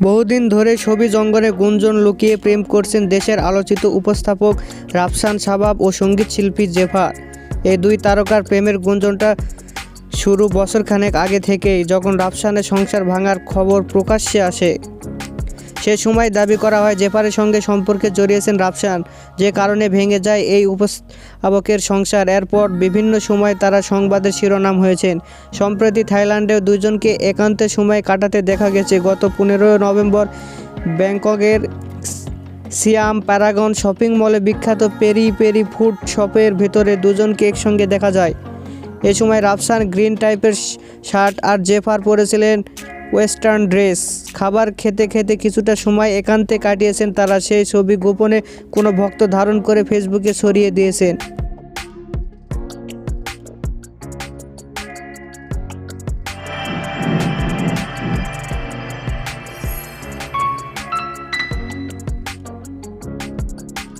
বহুদিন ধরে ছবি জঙ্গলে গুঞ্জন লুকিয়ে প্রেম করছেন দেশের আলোচিত উপস্থাপক রাফসান সাবাব ও সংগীত শিল্পী জেফার। এই দুই তারকার প্রেমের গুঞ্জনটা শুরু বছরখানেক আগে থেকেই, যখন রাফসানের সংসার ভাঙার খবর প্রকাশ্যে আসে। সে সময় দাবি করা হয়, জেফারের সঙ্গে সম্পর্কে জড়িয়েছেন রাফসান। যে কারণে ভেঙে যায় এই উপস্থাপকের সংসার। এরপর বিভিন্ন সময় তারা সংবাদের শিরোনাম হয়েছেন। সম্প্রতি থাইল্যান্ডেও দুজনকে একান্তে সময় কাটাতে দেখা গেছে। গত পনেরোই নভেম্বর ব্যাংককের সিয়াম প্যারাগন শপিং মলে বিখ্যাত পেরি পেরি ফুড শপের ভেতরে দুজনকে একসঙ্গে দেখা যায়। এ সময় রাফসান গ্রিন টাইপের শার্ট আর জেফার পরেছিলেন ওয়েস্টার্ন ড্রেস। খাবার খেতে খেতে কিছুটা সময় একান্তে কাটিয়েছেন তারা। সেই ছবি গোপনে কোনো ভক্ত ধারণ করে ফেসবুকে সরিয়ে দিয়েছেন।